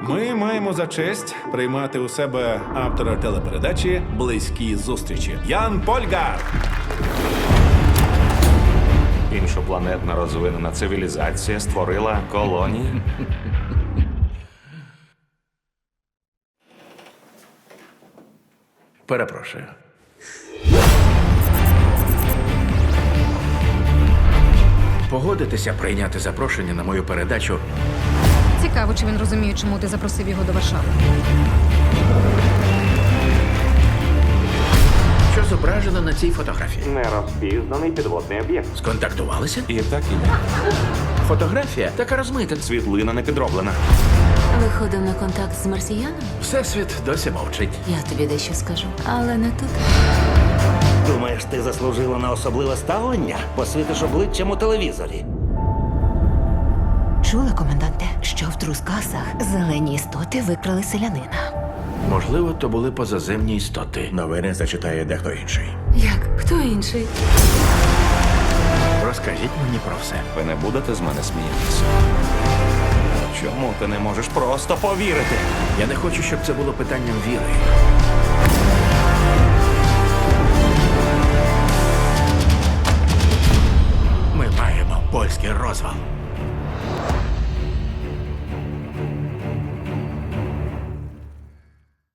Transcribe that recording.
Ми маємо за честь приймати у себе автора телепередачі Близькі зустрічі Ян Польгар. Іншопланетна розвинена цивілізація створила колонії. Перепрошую. Погодитися прийняти запрошення на мою передачу. Цікаво, чи він розуміє, чому ти запросив його до Варшави. Що зображено на цій фотографії? Нерозпізнаний підводний об'єкт. Сконтактувалися? І так і ні. Фотографія така розмита. Світлина не підроблена. Виходив на контакт з марсіянами? Всесвіт досі мовчить. Я тобі дещо скажу, але не тут. Думаєш, ти заслужила на особливе ставлення? Посвітиш обличчям у телевізорі. Чула, коменданте, що в трускасах зелені істоти викрали селянина. Можливо, то були позаземні істоти. Новини зачитає дехто інший. Як? Хто інший? Розкажіть мені про все. Ви не будете з мене сміятися. Чому ти не можеш просто повірити? Я не хочу, щоб це було питанням віри. польський розвал.